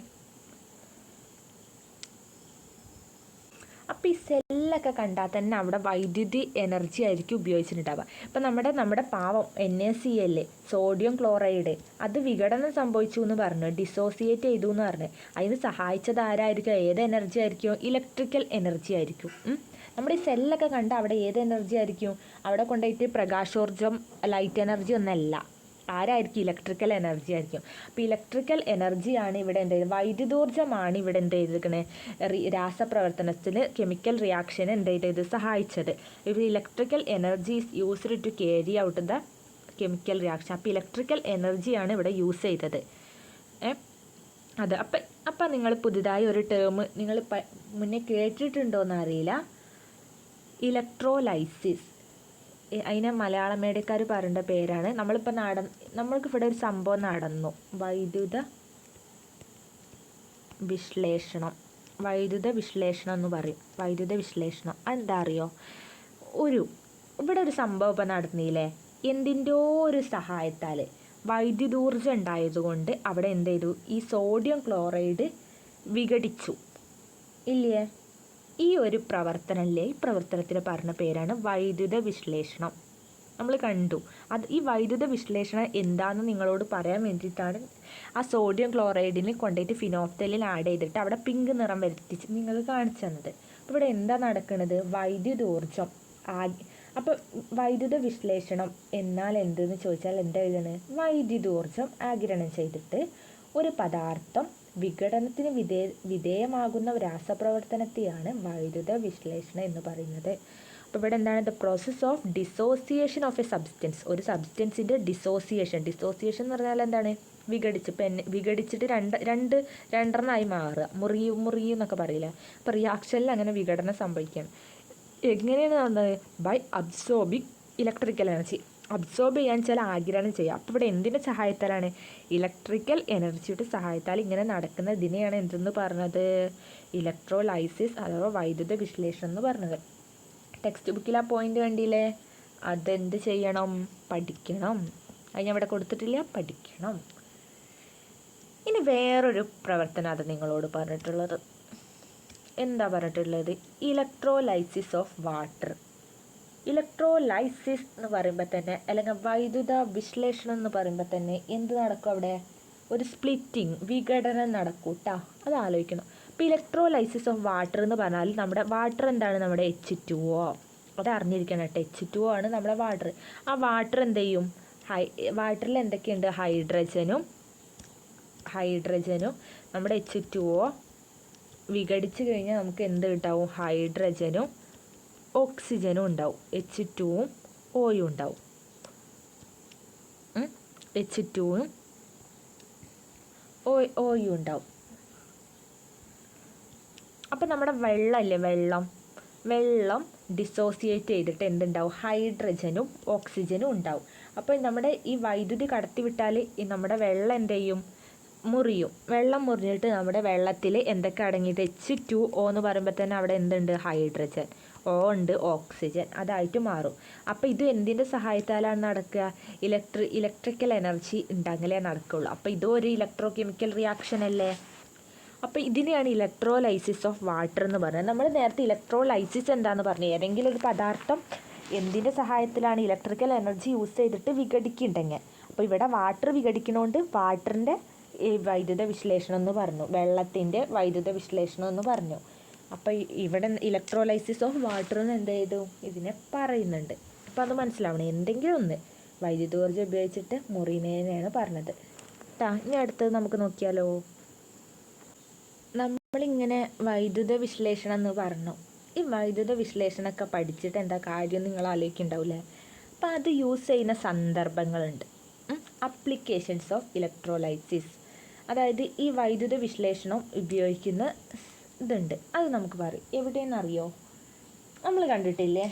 അപ്പോൾ ഈ സെല്ലൊക്കെ കണ്ടാൽ തന്നെ അവിടെ വൈദ്യുതി എനർജി ആയിരിക്കും ഉപയോഗിച്ചിട്ടുണ്ടാവുക. ഇപ്പം നമ്മുടെ നമ്മുടെ പാവം N A C L sodium chloride അത് വിഘടനം സംഭവിച്ചു എന്ന് പറഞ്ഞു ഡിസോസിയേറ്റ് ചെയ്തു എന്ന് പറഞ്ഞു. അതിന് സഹായിച്ചത് ആരായിരിക്കും? ഏത് എനർജി ആയിരിക്കും? ഇലക്ട്രിക്കൽ എനർജി ആയിരിക്കും. നമ്മുടെ ഈ സെല്ലൊക്കെ കണ്ട് അവിടെ ഏത് എനർജി ആയിരിക്കും? അവിടെ കൊണ്ടുപോയിട്ട് പ്രകാശോർജം ലൈറ്റ് എനർജി ഒന്നല്ല. ആരായിരിക്കും ഇലക്ട്രിക്കൽ എനർജി ആയിരിക്കും? അപ്പോൾ ഇലക്ട്രിക്കൽ എനർജിയാണ് ഇവിടെ എന്ത് ചെയ്തത് വൈദ്യുതോർജമാണ് ഇവിടെ എന്ത് ചെയ്തിരിക്കുന്നത് രാസപ്രവർത്തനത്തിന് കെമിക്കൽ റിയാക്ഷൻ എന്ത് ചെയ്തത് സഹായിച്ചത്. ഇവിടെ electrical energy is used to carry out the chemical reaction അപ്പോൾ ഇലക്ട്രിക്കൽ എനർജിയാണ് ഇവിടെ യൂസ് ചെയ്തത്. അത് അപ്പം അപ്പം നിങ്ങൾ പുതുതായി ഒരു ടേം നിങ്ങൾ മുന്നേ കേട്ടിട്ടുണ്ടോ അറിയില്ല. ഇലക്ട്രോലൈസിസ് അതിനെ മലയാള മേടിക്കാർ പറയേണ്ട പേരാണ്. നമ്മളിപ്പോൾ നട നമ്മൾക്ക് ഇവിടെ ഒരു സംഭവം നടന്നു. വൈദ്യുത വിശ്ലേഷണം. വൈദ്യുത വിശ്ലേഷണം എന്ന് പറയും. വൈദ്യുത വിശ്ലേഷണം. എന്താ അറിയോ? ഒരു ഇവിടെ ഒരു സംഭവം ഇപ്പം നടന്നില്ലേ? എന്തിന്റെയോ ഒരു സഹായത്താൽ വൈദ്യുതൂർജം ഉണ്ടായതുകൊണ്ട് അവിടെ എന്ത് ചെയ്തു? ഈ സോഡിയം ക്ലോറൈഡ് വിഘടിച്ചു. ഇല്ലേ? ഈ ഒരു പ്രവർത്തനത്തിലെ ഈ പ്രവർത്തനത്തിന് പറഞ്ഞ പേരാണ് വൈദ്യുത വിശ്ലേഷണം. നമ്മൾ കണ്ടു. അത് ഈ വൈദ്യുത വിശ്ലേഷണം എന്താണെന്ന് നിങ്ങളോട് പറയാൻ വേണ്ടിയിട്ടാണ് ആ സോഡിയം ക്ലോറൈഡിന് കൊണ്ടുപോയിട്ട് ഫിനോപ്തലിൽ ആഡ് ചെയ്തിട്ട് അവിടെ പിങ്ക് നിറം വരുത്തിച്ച് നിങ്ങൾ കാണിച്ചു തന്നത്. അപ്പോൾ ഇവിടെ എന്താ നടക്കുന്നത് വൈദ്യുതോർജം ആ അപ്പോൾ വൈദ്യുത വിശ്ലേഷണം എന്നാൽ എന്തെന്ന് ചോദിച്ചാൽ എന്താ എഴുതുന്നത് വൈദ്യുതോർജം ആഗിരണം ചെയ്തിട്ട് ഒരു പദാർത്ഥം വിഘടനത്തിന് വിധേ വിധേയമാകുന്ന രാസപ്രവർത്തനത്തെയാണ് വൈദ്യുത വിശ്ലേഷണം എന്ന് പറയുന്നത്. അപ്പോൾ ഇവിടെ എന്താണ്? The process of dissociation of a substance ഒരു സബ്സ്റ്റൻസിന്റെ ഡിസോസിയേഷൻ ഡിസോസിയേഷൻ എന്ന് പറഞ്ഞാൽ എന്താണ്? വിഘടിച്ച് പെൻ വിഘടിച്ചിട്ട് രണ്ട് രണ്ട് രണ്ടെണ്ണമായി മാറുക. മുറിയും മുറിയും എന്നൊക്കെ പറയില്ല? അപ്പോൾ റിയാക്ഷനിൽ അങ്ങനെ വിഘടനം സംഭവിക്കുകയാണ് എങ്ങനെയാണ് നടന്നത്? By absorbing electrical energy absorb ചെയ്യാൻ ചില ആഗിരണം ചെയ്യുക. അപ്പോൾ ഇവിടെ എന്തിന്റെ സഹായത്താലാണ്? ഇലക്ട്രിക്കൽ എനർജിയുടെ സഹായത്താൽ ഇങ്ങനെ നടക്കുന്ന ഇതിനെയാണ് എന്തെന്ന് പറഞ്ഞത്? ഇലക്ട്രോലൈസിസ് അഥവാ വൈദ്യുത വിശ്ലേഷണം എന്ന് പറഞ്ഞത്. ടെക്സ്റ്റ് ബുക്കിൽ ആ പോയിന്റ് കണ്ടില്ലേ? അതെന്ത് ചെയ്യണം? പഠിക്കണം. അത് ഞാൻ ഇവിടെ കൊടുത്തിട്ടില്ല. പഠിക്കണം. ഇനി വേറൊരു പ്രവർത്തനം അത് നിങ്ങളോട് പറഞ്ഞിട്ടുള്ളത്. എന്താ പറഞ്ഞിട്ടുള്ളത്? ഇലക്ട്രോലൈസിസ് ഓഫ് വാട്ടർ ഇലക്ട്രോലൈസിസ് എന്ന് പറയുമ്പോൾ തന്നെ അല്ലെങ്കിൽ വൈദ്യുത വിശ്ലേഷണം എന്ന് പറയുമ്പോൾ തന്നെ എന്ത് നടക്കും അവിടെ? ഒരു സ്പ്ലിറ്റിംഗ് വിഘടനം നടക്കും കേട്ടോ അത് ആലോചിക്കണം. ഇപ്പോൾ ഇലക്ട്രോലൈസിസ് ഓഫ് വാട്ടർ എന്ന് പറഞ്ഞാൽ നമ്മുടെ വാട്ടർ എന്താണ് നമ്മുടെ എച്ച് ടു ഒ അത് അറിഞ്ഞിരിക്കണം കേട്ടോ എച്ച് ടു ആണ് നമ്മുടെ വാട്ടർ. ആ വാട്ടർ എന്ത് ചെയ്യും? ഹൈ വാട്ടറിൽ എന്തൊക്കെയുണ്ട്? ഹൈഡ്രജനും ഹൈഡ്രജനും നമ്മുടെ എച്ച് ടു ഒ വിഘടിച്ച് കഴിഞ്ഞാൽ നമുക്ക് എന്ത് കിട്ടാവും? ഹൈഡ്രജനും ഓക്സിജനും ഉണ്ടാവും. എച്ച് ടുവും ഓയും ഉണ്ടാവും. എച്ച് ടുവും ഓ ഓയും ഉണ്ടാവും. അപ്പം നമ്മുടെ വെള്ളമല്ലേ വെള്ളം? വെള്ളം ഡിസോസിയേറ്റ് ചെയ്തിട്ട് എന്തുണ്ടാവും? ഹൈഡ്രജനും ഓക്സിജനും ഉണ്ടാവും. അപ്പോൾ നമ്മുടെ ഈ വൈദ്യുതി കടത്തിവിട്ടാൽ ഈ നമ്മുടെ വെള്ളം എന്ത് ചെയ്യും മുറിയും. വെള്ളം മുറിഞ്ഞിട്ട് നമ്മുടെ വെള്ളത്തിൽ എന്തൊക്കെ അടങ്ങിയത്? എച്ച് ടു ഒ എന്ന് പറയുമ്പോൾ തന്നെ അവിടെ എന്തുണ്ട്? ഹൈഡ്രജൻ ഓ ഉണ്ട്. ഓക്സിജൻ. അതായിട്ട് മാറും. അപ്പോൾ ഇത് എന്തിന്റെ സഹായത്താലാണ് നടക്കുക? ഇലക്ട്രി ഇലക്ട്രിക്കൽ എനർജി ഉണ്ടെങ്കിലേ നടക്കുകയുള്ളൂ അപ്പോൾ ഇതും ഒരു ഇലക്ട്രോ കെമിക്കൽ റിയാക്ഷൻ അല്ലേ? അപ്പോൾ ഇതിനെയാണ് ഇലക്ട്രോലൈസിസ് ഓഫ് വാട്ടർ എന്ന് പറയുന്നത് നമ്മൾ നേരത്തെ ഇലക്ട്രോലൈസിസ് എന്താന്ന് പറഞ്ഞു. ഏതെങ്കിലും ഒരു പദാർത്ഥം എന്തിന്റെ സഹായത്തിലാണ് ഇലക്ട്രിക്കൽ എനർജി യൂസ് ചെയ്തിട്ട് വിഘടിക്കുന്നുണ്ടെങ്കിൽ. അപ്പോൾ ഇവിടെ വാട്ടർ വിഘടിക്കണോണ്ട് വാട്ടറിന്റെ വൈദ്യുത വിശ്ലേഷണം എന്ന് പറഞ്ഞു. വെള്ളത്തിന്റെ വൈദ്യുത വിശ്ലേഷണം എന്ന് പറഞ്ഞു. അപ്പോൾ ഇവിടെ ഇലക്ട്രോലൈസിസ് ഓഫ് വാട്ടർ എന്ന് എന്ത് ചെയ്തു? ഇതിനെ പറയുന്നുണ്ട്. അപ്പോൾ അത് മനസ്സിലാവണം. എന്തെങ്കിലും ഒന്ന് വൈദ്യുതോർജം ഉപയോഗിച്ചിട്ട് മുറിനേനെയാണ് പറഞ്ഞത്. ട്ടാ ഇനി അടുത്തത് നമുക്ക് നോക്കിയാലോ? നമ്മളിങ്ങനെ വൈദ്യുത വിശ്ലേഷണം എന്ന് പറഞ്ഞു. ഈ വൈദ്യുത വിശ്ലേഷണമൊക്കെ പഠിച്ചിട്ട് എന്താ കാര്യം നിങ്ങൾ ആലോചിക്കുന്നുണ്ടാവില്ലേ? അപ്പം അത് യൂസ് ചെയ്യുന്ന സന്ദർഭങ്ങളുണ്ട്. അപ്ലിക്കേഷൻസ് ഓഫ് ഇലക്ട്രോലൈസിസ് അതായത് ഈ വൈദ്യുത വിശ്ലേഷണം ഉപയോഗിക്കുന്ന ഇതുണ്ട്. അത് നമുക്ക് പറയും. എവിടെയെന്നറിയോ? നമ്മൾ കണ്ടിട്ടില്ലേ?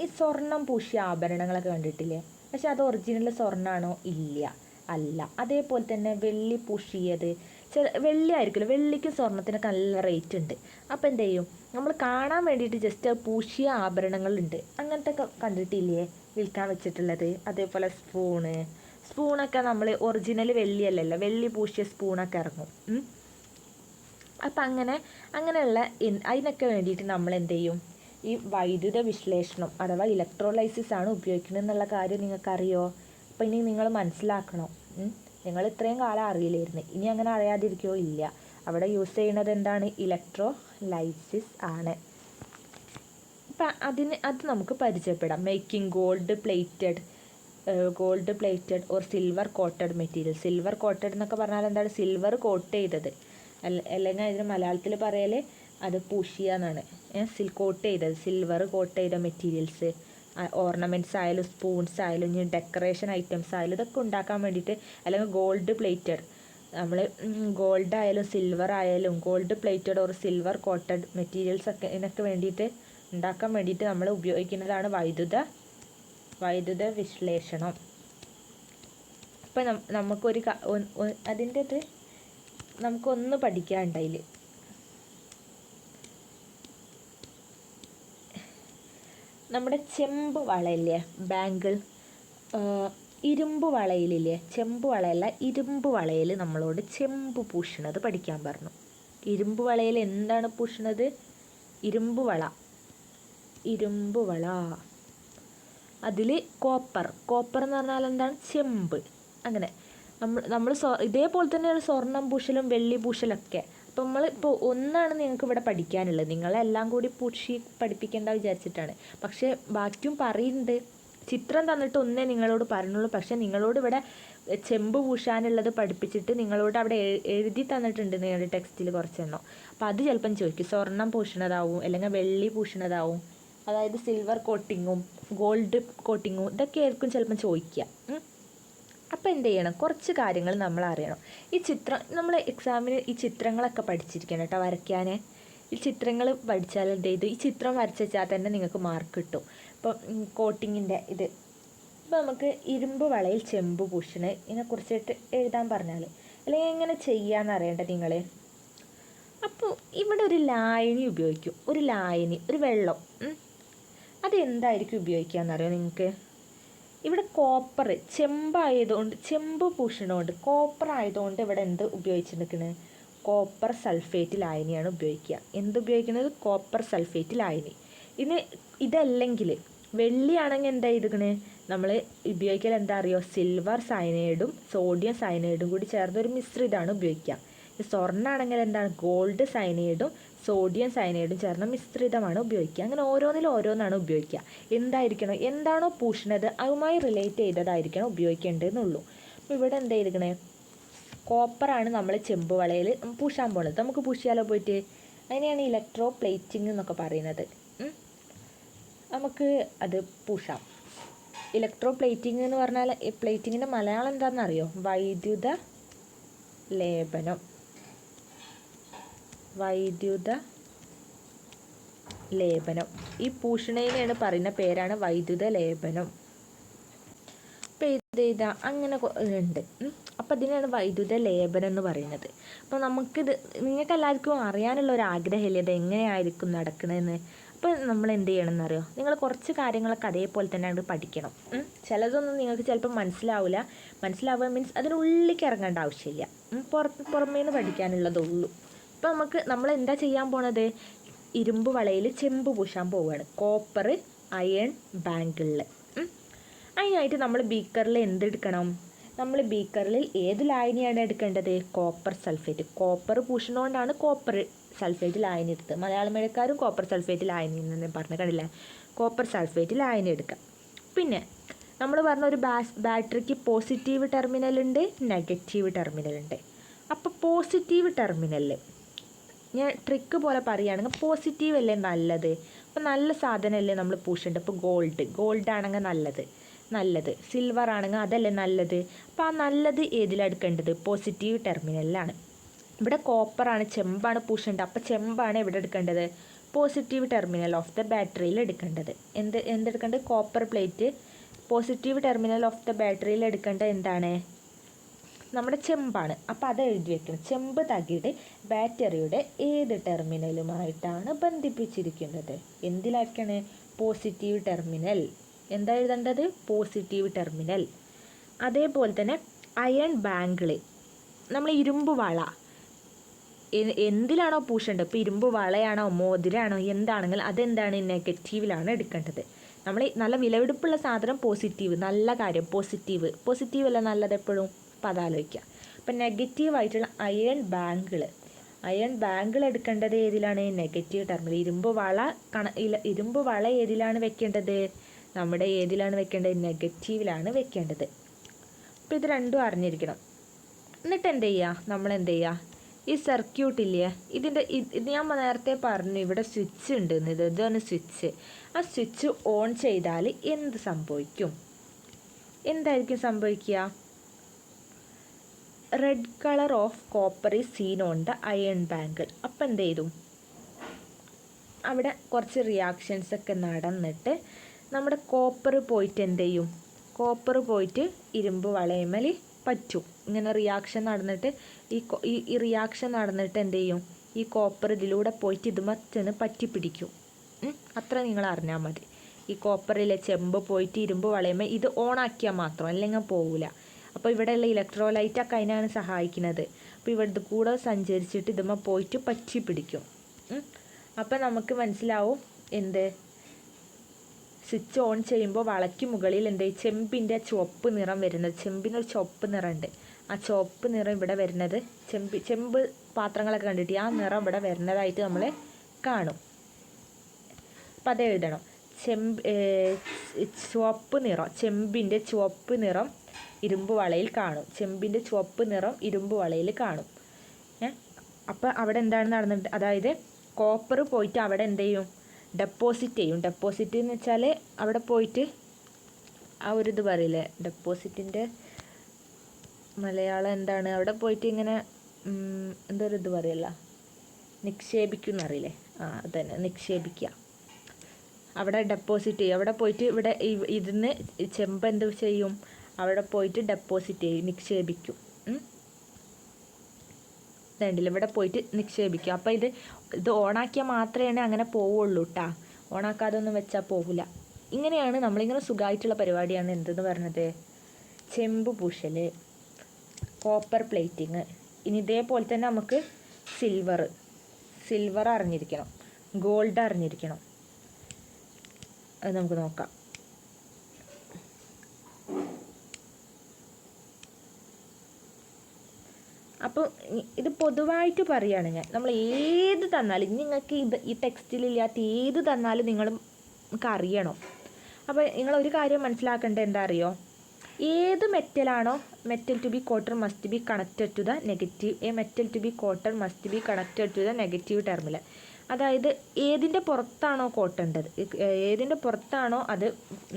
ഈ സ്വർണം പൂശിയ ആഭരണങ്ങളൊക്കെ കണ്ടിട്ടില്ലേ? പക്ഷെ അത് ഒറിജിനൽ സ്വർണമാണോ ഇല്ല. അല്ല. അതേപോലെ തന്നെ വെള്ളി പൂശിയത് ചില വെള്ളി ആയിരിക്കുമല്ലോ. വെള്ളിക്കും സ്വർണത്തിനൊക്കെ നല്ല റേറ്റ് ഉണ്ട്. അപ്പോൾ എന്ത് ചെയ്യും? നമ്മൾ കാണാൻ വേണ്ടിയിട്ട് ജസ്റ്റ് പൂശിയ ആഭരണങ്ങളുണ്ട്. അങ്ങനത്തെ കണ്ടിട്ടില്ലേ? വിൽക്കാൻ വെച്ചിട്ടുള്ളത്. അതേപോലെ സ്പൂണ് സ്പൂണൊക്കെ നമ്മൾ ഒറിജിനൽ വെള്ളിയല്ലല്ലോ വെള്ളി പൂശിയ സ്പൂണൊക്കെ ഇറങ്ങും. അപ്പം അങ്ങനെ അങ്ങനെയുള്ള അതിനൊക്കെ വേണ്ടിയിട്ട് നമ്മൾ എന്ത് ചെയ്യും ഈ വൈദ്യുത വിശ്ലേഷണം അഥവാ ഇലക്ട്രോലൈസിസ് ആണ് ഉപയോഗിക്കുന്നത് എന്നുള്ള കാര്യം നിങ്ങൾക്കറിയോ അപ്പം ഇനി നിങ്ങൾ മനസ്സിലാക്കണം. നിങ്ങൾ ഇത്രയും കാലം അറിയില്ലായിരുന്നു. ഇനി അങ്ങനെ അറിയാതിരിക്കുകയോ ഇല്ല. അവിടെ യൂസ് ചെയ്യുന്നത് എന്താണ്? ഇലക്ട്രോലൈസിസ് ആണ്. അപ്പം അതിന് അത് നമുക്ക് പരിചയപ്പെടാം. Making gold plated gold plated or silver coated material silver coated എന്നൊക്കെ പറഞ്ഞാൽ എന്താണ്? സിൽവർ കോട്ട് ചെയ്തത്. അല്ലെങ്കിൽ അതിന് മലയാളത്തിൽ പറയൽ അത് പൂശിയ എന്നാണ് സിൽ കോട്ട് ചെയ്തത് സിൽവർ കോട്ട് ചെയ്ത മെറ്റീരിയൽസ് ഓർണമെന്റ്സ് ആയാലും സ്പൂൺസ് ആയാലും ഇനി ഡെക്കറേഷൻ ഐറ്റംസ് ആയാലും ഇതൊക്കെ ഉണ്ടാക്കാൻ വേണ്ടിയിട്ട് അല്ലെങ്കിൽ ഗോൾഡ് പ്ലേറ്റഡ് നമ്മൾ ഗോൾഡ് ആയാലും സിൽവർ ആയാലും gold plated or silver coated materials ഒക്കെ ഇതിനൊക്കെ വേണ്ടിയിട്ട് ഉണ്ടാക്കാൻ വേണ്ടിയിട്ട് നമ്മൾ ഉപയോഗിക്കുന്നതാണ് വൈദ്യുത വൈദ്യുത വിശ്ലേഷണം. ഇപ്പം നമുക്കൊരു അതിന്റെ ഇത് നമുക്കൊന്ന് പഠിക്കാനുണ്ട് അതിൽ നമ്മുടെ ചെമ്പ് വളയില്ലേ ബാങ്കിൾ? ഇരുമ്പ് വളയിലില്ലേ ചെമ്പ് വളയല്ല ഇരുമ്പ് വളയിൽ നമ്മളോട് ചെമ്പ് പൂഷണത് പഠിക്കാൻ പറഞ്ഞു. ഇരുമ്പ് വളയിൽ എന്താണ് പൂഷണത് ഇരുമ്പ് വള. ഇരുമ്പ് വള. അതിൽ കോപ്പർ. കോപ്പർ എന്ന് പറഞ്ഞാൽ എന്താണ്? ചെമ്പ്. അങ്ങനെ. നമ്മൾ നമ്മൾ സ്വ ഇതേപോലെ തന്നെയാണ് സ്വർണം പൂശലും വെള്ളി പൂശലൊക്കെ. അപ്പോൾ നമ്മൾ ഇപ്പോൾ ഒന്നാണ് നിങ്ങൾക്ക് ഇവിടെ പഠിക്കാനുള്ളത്. നിങ്ങളെല്ലാം കൂടി പൂശി പഠിപ്പിക്കേണ്ട വിചാരിച്ചിട്ടാണ്. പക്ഷേ ബാക്കിയും പറയുന്നുണ്ട്. ചിത്രം തന്നിട്ട് ഒന്നേ നിങ്ങളോട് പറഞ്ഞുള്ളൂ. പക്ഷേ നിങ്ങളോട് ഇവിടെ ചെമ്പ് പൂശാനുള്ളത് പഠിപ്പിച്ചിട്ട് നിങ്ങളോട് അവിടെ എഴുതി തന്നിട്ടുണ്ട് നിങ്ങളുടെ ടെക്സ്റ്റിൽ കുറച്ചെണ്ണം. അപ്പോൾ അത് ചിലപ്പം ചോദിക്കും. സ്വർണം പൂശണതാവും അല്ലെങ്കിൽ വെള്ളി പൂശണതാവും അതായത് സിൽവർ കോട്ടിങ്ങും ഗോൾഡ് കോട്ടിങ്ങും ഇതൊക്കെ ആയിരിക്കും ചിലപ്പം ചോദിക്കുക. അപ്പോൾ എന്ത് ചെയ്യണം? കുറച്ച് കാര്യങ്ങൾ നമ്മൾ അറിയണം. ഈ ചിത്രം നമ്മൾ എക്സാമിന് ഈ ചിത്രങ്ങളൊക്കെ പഠിച്ചിരിക്കണം കേട്ടോ വരയ്ക്കാൻ ഈ ചിത്രങ്ങൾ പഠിച്ചാൽ എന്ത് ചെയ്തു? ഈ ചിത്രം വരച്ച് വെച്ചാൽ തന്നെ നിങ്ങൾക്ക് മാർക്ക് കിട്ടും. ഇപ്പം കോട്ടിങ്ങിന്റെ ഇത്. ഇപ്പം നമുക്ക് ഇരുമ്പ് വളയിൽ ചെമ്പ് പൂഷണ് ഇതിനെക്കുറിച്ചിട്ട് എഴുതാൻ പറഞ്ഞാൽ അല്ലെങ്കിൽ എങ്ങനെ ചെയ്യാന്ന് അറിയണ്ട നിങ്ങൾ അപ്പോൾ ഇവിടെ ഒരു ലായനി ഉപയോഗിക്കും. ഒരു ലായനി ഒരു വെള്ളം. അത് എന്തായിരിക്കും ഉപയോഗിക്കുക എന്നറിയോ നിങ്ങൾക്ക്? ഇവിടെ കോപ്പർ ചെമ്പായതുകൊണ്ട് ചെമ്പ് പൂഷണമുണ്ട് കോപ്പർ ആയതുകൊണ്ട് ഇവിടെ എന്ത് ഉപയോഗിച്ചിരിക്കുന്നത് കോപ്പർ സൾഫേറ്റ് ലായനിയാണ് ഉപയോഗിക്കുക. എന്ത് ഉപയോഗിക്കുന്നത് കോപ്പർ സൾഫേറ്റ് ലായനി ഇനി ഇതല്ലെങ്കിൽ വെള്ളിയാണെങ്കിൽ എന്താ ഇതുക്കണ് നമ്മൾ ഉപയോഗിക്കൽ എന്താ അറിയോ? സിൽവർ സയനൈഡും സോഡിയം സയനൈഡും കൂടി ചേർന്ന ഒരു മിശ്രിതമാണ് ഉപയോഗിക്കുക. സ്വർണമാണെങ്കിൽ എന്താണ്? ഗോൾഡ് സയനൈഡും സോഡിയം സയനൈഡും ചേർന്ന മിശ്രിതമാണ് ഉപയോഗിക്കുക. അങ്ങനെ ഓരോന്നിലും ഓരോന്നാണ് ഉപയോഗിക്കുക. എന്തായിരിക്കണം? എന്താണോ പൂഷണത് അതുമായി റിലേറ്റ് ചെയ്തതായിരിക്കണം ഉപയോഗിക്കേണ്ടതെന്നുള്ളൂ. അപ്പോൾ ഇവിടെ എന്തായിരിക്കണേ കോപ്പറാണ് നമ്മൾ ചെമ്പ് വളയിൽ പൂശാൻ പോണത്. നമുക്ക് പൂശിയാലോ പോയിട്ട്? അതിനെയാണ് ഇലക്ട്രോ പ്ലേറ്റിംഗ് എന്നൊക്കെ പറയുന്നത്. നമുക്ക് അത് പൂശാം. ഇലക്ട്രോ പ്ലേറ്റിംഗ് എന്ന് പറഞ്ഞാൽ പ്ലേറ്റിങ്ങിന്റെ മലയാളം എന്താണെന്നറിയോ? വൈദ്യുത ലേപനം. വൈദ്യുത ലേപനം. ഈ പൂഷണയിലാണ് പറയുന്ന പേരാണ് വൈദ്യുത ലേപനം. അപ്പോൾ ഇത് ഇതാ അങ്ങനെ ഉണ്ട്. അപ്പോൾ അതിനാണ് വൈദ്യുത ലേപനം എന്ന് പറയുന്നത്. അപ്പോൾ നമുക്കിത് നിങ്ങൾക്ക് എല്ലാവർക്കും അറിയാനുള്ള ഒരു ആഗ്രഹമില്ലേ ഇത് എങ്ങനെയായിരിക്കും നടക്കണതെന്ന് അപ്പോൾ നമ്മൾ എന്ത് ചെയ്യണം എന്നറിയോ നിങ്ങൾ കുറച്ച് കാര്യങ്ങളൊക്കെ അതേപോലെ തന്നെ അങ്ങട് പഠിക്കണം. ചിലതൊന്നും നിങ്ങൾക്ക് ചിലപ്പോൾ മനസ്സിലാവില്ല മനസ്സിലാവുക മീൻസ് അതിനുള്ളിലേക്ക് ഇറങ്ങേണ്ട ആവശ്യമില്ല. പുറത്ത് പുറമേ നിന്ന് പഠിക്കാനുള്ളതുള്ളൂ. അപ്പോൾ നമുക്ക് നമ്മൾ എന്താ ചെയ്യാൻ പോണത്? ഇരുമ്പ് വളയിൽ ചെമ്പ് പൂശാൻ പോവുകയാണ് കോപ്പർ അയൺ ബാങ്കിളിൽ അതിനായിട്ട് നമ്മൾ ബീക്കറിൽ എന്തെടുക്കണം? നമ്മൾ ബീക്കറിൽ ഏത് ലായനിയാണ് എടുക്കേണ്ടത്? കോപ്പർ സൾഫേറ്റ് കോപ്പർ പൂശണോണ്ടാണ് കോപ്പർ സൾഫേറ്റ് ലായനി എടുത്തത്. മലയാളം മഴക്കാരും കോപ്പർ സൾഫേറ്റ് ലായനി എന്ന് പറഞ്ഞു കണ്ടില്ലേ? കോപ്പർ സൾഫേറ്റ് ലായനി എടുക്കുക പിന്നെ നമ്മൾ പറഞ്ഞ ഒരു ബാറ്ററിക്ക് പോസിറ്റീവ് ടെർമിനൽ ഉണ്ട് നെഗറ്റീവ് ടെർമിനൽ ഉണ്ട്. അപ്പോൾ പോസിറ്റീവ് ടെർമിനലിൽ ഞാൻ ട്രിക്ക് പോലെ പറയുകയാണെങ്കിൽ പോസിറ്റീവ് അല്ലേ നല്ലത്? അപ്പോൾ നല്ല സാധനമല്ലേ നമ്മൾ പൂശേണ്ടത്? ഇപ്പോൾ ഗോൾഡ് ഗോൾഡ് ആണെങ്കിൽ നല്ലത്. നല്ലത്. സിൽവർ ആണെങ്കിൽ അതല്ലേ നല്ലത്? അപ്പോൾ ആ നല്ലത് ഏതിലെടുക്കേണ്ടത് പോസിറ്റീവ് ടെർമിനലിലാണ് ഇവിടെ കോപ്പറാണ് ചെമ്പാണ് പൂശേണ്ടത്. അപ്പോൾ ചെമ്പാണ് എവിടെ എടുക്കേണ്ടത്? പോസിറ്റീവ് ടെർമിനൽ ഓഫ് ദ ബാറ്ററിയിൽ എടുക്കേണ്ടത്. എന്ത് എന്തെടുക്കേണ്ടത് copper plate positive terminal of the ബാറ്ററിയിൽ എടുക്കേണ്ടത് എന്താണ്? നമ്മുടെ ചെമ്പാണ്. അപ്പോൾ അത് എഴുതി വെക്കണം. ചെമ്പ് തകിട് ബാറ്ററിയുടെ ഏത് ടെർമിനലുമായിട്ടാണ് ബന്ധിപ്പിച്ചിരിക്കുന്നത്? എന്തിലാക്കാണ് പോസിറ്റീവ് ടെർമിനൽ. എന്താ എഴുതേണ്ടത്? Positive terminal. അതേപോലെ തന്നെ അയൺ ബാങ്കിൾ. നമ്മൾ ഇരുമ്പ് വള. എന്തിലാണോ പൂശേണ്ടത്? ഇപ്പോൾ ഇരുമ്പ് വളയാണോ മോതിരാണോ എന്താണെങ്കിൽ അതെന്താണ് നെഗറ്റീവിലാണ് എടുക്കേണ്ടത്. നമ്മൾ നല്ല വിലപിടിപ്പുള്ള സാധനം പോസിറ്റീവ്. നല്ല കാര്യം. പോസിറ്റീവ്. പോസിറ്റീവ് അല്ല നല്ലത് എപ്പോഴും. അപ്പം അതാലോചിക്കുക അപ്പം നെഗറ്റീവായിട്ടുള്ള അയൺ ബാങ്കുകൾ അയൺ ബാങ്കുകൾ എടുക്കേണ്ടത് ഏതിലാണ്? നെഗറ്റീവ് ടെർമിൽ ഇരുമ്പ് വള കണ ഇരുമ്പ് വള ഏതിലാണ് വെക്കേണ്ടത്? നമ്മുടെ ഏതിലാണ് വെക്കേണ്ടത്? നെഗറ്റീവിലാണ് വെക്കേണ്ടത്. അപ്പോൾ ഇത് രണ്ടും അറിഞ്ഞിരിക്കണം. എന്നിട്ട് എന്ത് ചെയ്യുക നമ്മൾ എന്ത് ചെയ്യുക ഈ സർക്യൂട്ട് ഇല്ലേ? ഇതിന്റെ ഇത് ഞാൻ നേരത്തെ പറഞ്ഞു ഇവിടെ സ്വിച്ച് ഉണ്ട് ഇത് ഇതാണ് സ്വിച്ച് ആ സ്വിച്ച് ഓൺ ചെയ്താൽ എന്ത് സംഭവിക്കും? എന്തായിരിക്കും സംഭവിക്കുക? Red colour of copper seen on the iron bangle അപ്പം എന്ത് ചെയ്തു? അവിടെ കുറച്ച് റിയാക്ഷൻസ് ഒക്കെ നടന്നിട്ട് നമ്മുടെ കോപ്പർ പോയിട്ട് എന്ത് ചെയ്യും? കോപ്പർ പോയിട്ട് ഇരുമ്പ് വളയമൽ പറ്റും. ഇങ്ങനെ റിയാക്ഷൻ നടന്നിട്ട് ഈ ഈ റിയാക്ഷൻ നടന്നിട്ട് എന്ത് ചെയ്യും? ഈ കോപ്പർ ഇതിലൂടെ പോയിട്ട് ഇത് മറ്റൊന്ന് പറ്റി പിടിക്കും ഉം. അത്ര നിങ്ങൾ അറിഞ്ഞാൽ മതി. ഈ കോപ്പറിലെ ചെമ്പ് പോയിട്ട് ഇരുമ്പ് വളയുമ്പോൾ ഇത് ഓണാക്കിയാൽ മാത്രം അല്ലെങ്കിൽ പോവില്ല അപ്പോൾ ഇവിടെയുള്ള ഇലക്ട്രോലൈറ്റൊക്കെ അതിനാണ് സഹായിക്കുന്നത്. അപ്പോൾ ഇവിടുത്തെ കൂടെ സഞ്ചരിച്ചിട്ട് ഇതുമ്മ പോയിട്ട് പറ്റി പിടിക്കും. അപ്പോൾ നമുക്ക് മനസ്സിലാവും എന്ത്? സ്വിച്ച് ഓൺ ചെയ്യുമ്പോൾ വളയ്ക്ക് മുകളിൽ എന്ത്? ചെമ്പിന്റെ ചുവപ്പ് നിറം വരുന്നത്. ചെമ്പിനൊരു ചുവപ്പ് നിറമുണ്ട്. ആ ചുവപ്പ് നിറം ഇവിടെ വരുന്നത് ചെമ്പ് ചെമ്പ് പാത്രങ്ങളൊക്കെ കണ്ടിട്ട് ആ നിറം ഇവിടെ വരുന്നതായിട്ട് നമ്മൾ കാണും. അപ്പം അത് എഴുതണം. ചെമ്പ് ചുവപ്പ് നിറം. ചെമ്പിന്റെ ചുവപ്പ് നിറം ഇരുമ്പ് വളയിൽ കാണും. ചെമ്പിന്റെ ചുവപ്പ് നിറം ഇരുമ്പ് വളയിൽ കാണും. അപ്പോൾ അവിടെ എന്താണ് നടന്നിട്ട് അതായത് കോപ്പർ പോയിട്ട് അവിടെ എന്ത് ചെയ്യും? ഡെപ്പോസിറ്റ് ചെയ്യും. ഡെപ്പോസിറ്റ് എന്ന് വെച്ചാൽ അവിടെ പോയിട്ട് ആ ഒരു ഇത് പറയില്ലേ? ഡെപ്പോസിറ്റിന്റെ മലയാളം എന്താണ്? അവിടെ പോയിട്ട് ഇങ്ങനെ എന്തൊരു ഇത് പറയല്ല. നിക്ഷേപിക്കും എന്നറിയില്ലേ ആ തന്നെ നിക്ഷേപിക്കുക. അവിടെ ഡെപ്പോസിറ്റ് ചെയ്യും. അവിടെ പോയിട്ട് ഇവിടെ ഇതിന് ചെമ്പ് എന്ത് ചെയ്യും? അവിടെ പോയിട്ട് ഡെപ്പോസിറ്റ് ചെയ്യും നിക്ഷേപിക്കും. ഉം. വേണ്ടില്ല ഇവിടെ പോയിട്ട് നിക്ഷേപിക്കും. അപ്പോൾ ഇത് ഇത് ഓണാക്കിയാൽ മാത്രമേ അങ്ങനെ പോവുള്ളൂ കേട്ടാ ഓണാക്കാതെ ഒന്നും വെച്ചാൽ പോകില്ല ഇങ്ങനെയാണ് നമ്മളിങ്ങനെ സുഖമായിട്ടുള്ള പരിപാടിയാണ് എന്തെന്ന് പറഞ്ഞത്? ചെമ്പ് പൂശൽ കോപ്പർ പ്ലേറ്റിങ് ഇനി ഇതേപോലെ തന്നെ നമുക്ക് സിൽവർ സിൽവർ അറിഞ്ഞിരിക്കണം ഗോൾഡ് അറിഞ്ഞിരിക്കണം. അത് നമുക്ക് നോക്കാം. അപ്പോൾ ഇത് പൊതുവായിട്ട് പറയുകയാണ് ഞാൻ. നമ്മൾ ഏത് തന്നാലും നിങ്ങൾക്ക് ഇത് ഈ ടെക്സ്റ്റിലില്ലാത്ത ഏത് തന്നാലും നിങ്ങൾ നമുക്ക് അറിയണം. അപ്പോൾ നിങ്ങൾ ഒരു കാര്യം മനസ്സിലാക്കേണ്ടത് എന്താ അറിയോ? ഏത് മെറ്റലാണോ metal to be coated must be connected to the negative a metal to be coated must be connected to the negative terminal അതായത് ഏതിന്റെ പുറത്താണോ കോട്ടേണ്ടത് ഏതിന്റെ പുറത്താണോ അത്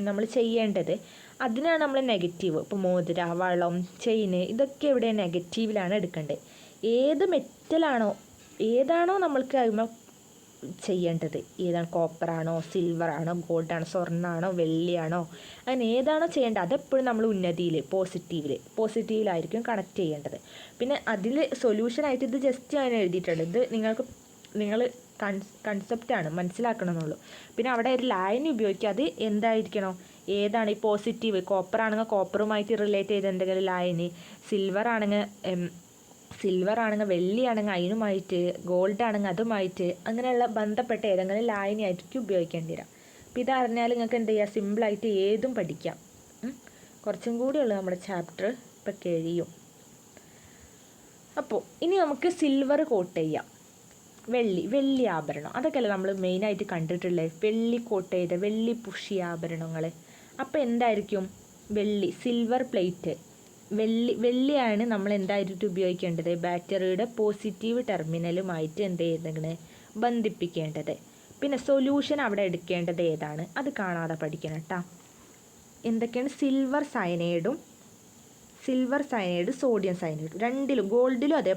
നമ്മൾ ചെയ്യേണ്ടത്? അതിനാണ് നമ്മൾ നെഗറ്റീവ് ഇപ്പോൾ മോതിര വളം ചെയിന് ഇതൊക്കെ ഇവിടെ നെഗറ്റീവിലാണ് എടുക്കേണ്ടത് ഏത് മെറ്റലാണോ ഏതാണോ നമ്മൾക്ക് അതിന്മേൽ ചെയ്യേണ്ടത്. ഏതാണ് കോപ്പറാണോ സിൽവറാണോ ഗോൾഡാണോ സ്വർണമാണോ വെള്ളിയാണോ അങ്ങനെ ഏതാണോ ചെയ്യേണ്ടത് അതെപ്പോഴും നമ്മൾ ഉന്നതിയിൽ പോസിറ്റീവിൽ പോസിറ്റീവിലായിരിക്കും കണക്ട് ചെയ്യേണ്ടത്. പിന്നെ അതിൽ സൊല്യൂഷനായിട്ട് ഇത് ജസ്റ്റ് ഞാൻ എഴുതിയിട്ടുണ്ട്. ഇത് നിങ്ങൾക്ക് നിങ്ങൾ കൺസെപ്റ്റാണ് മനസ്സിലാക്കണമെന്നുള്ളൂ. പിന്നെ അവിടെ ഒരു ലൈൻ ഉപയോഗിക്കുക അത് എന്തായിരിക്കണം? ഏതാണ് ഈ പോസിറ്റീവ് കോപ്പർ ആണെങ്കിൽ കോപ്പറുമായിട്ട് റിലേറ്റ് ചെയ്ത് എന്തെങ്കിലും ലൈന് സിൽവർ ആണെങ്കിൽ സിൽവർ ആണെങ്കിൽ വെള്ളിയാണെങ്കിൽ അതിനുമായിട്ട് ഗോൾഡ് ആണെങ്കിൽ അതുമായിട്ട് അങ്ങനെയുള്ള ബന്ധപ്പെട്ട ഏതെങ്കിലും ലായനിയായിരിക്കും ഉപയോഗിക്കേണ്ടി വരാം. അപ്പം ഇത് ഇതറിഞ്ഞാൽ നിങ്ങൾക്ക് എന്ത് ചെയ്യുക സിമ്പിളായിട്ട് ഏതും പഠിക്കാം. കുറച്ചും കൂടി ഉള്ളു നമ്മുടെ ചാപ്റ്റർ ഇപ്പം കഴിയും. അപ്പോൾ ഇനി നമുക്ക് സിൽവർ കോട്ട് ചെയ്യാം. വെള്ളി വെള്ളി ആഭരണം. അതൊക്കെയല്ലേ നമ്മൾ മെയിനായിട്ട് കണ്ടിട്ടുള്ളത് വെള്ളി കോട്ട് ചെയ്ത വെള്ളി പുഷി ആഭരണങ്ങൾ അപ്പോൾ എന്തായിരിക്കും? വെള്ളി സിൽവർ പ്ലേറ്റ് വെള്ളി വെള്ളിയാണ് നമ്മൾ എന്തായിട്ട് ഉപയോഗിക്കേണ്ടത്? ബാറ്ററിയുടെ പോസിറ്റീവ് ടെർമിനലുമായിട്ട് എന്ത് ചെയ്യുന്നത് ബന്ധിപ്പിക്കേണ്ടത്. പിന്നെ സൊല്യൂഷൻ അവിടെ എടുക്കേണ്ടത് ഏതാണ്? അത് കാണാതെ പഠിക്കണം കേട്ടോ എന്തൊക്കെയാണ്? സിൽവർ സയനൈഡും സിൽവർ സയനൈഡ് സോഡിയം സയനൈഡ് രണ്ടിലും ഗോൾഡിലും അതേ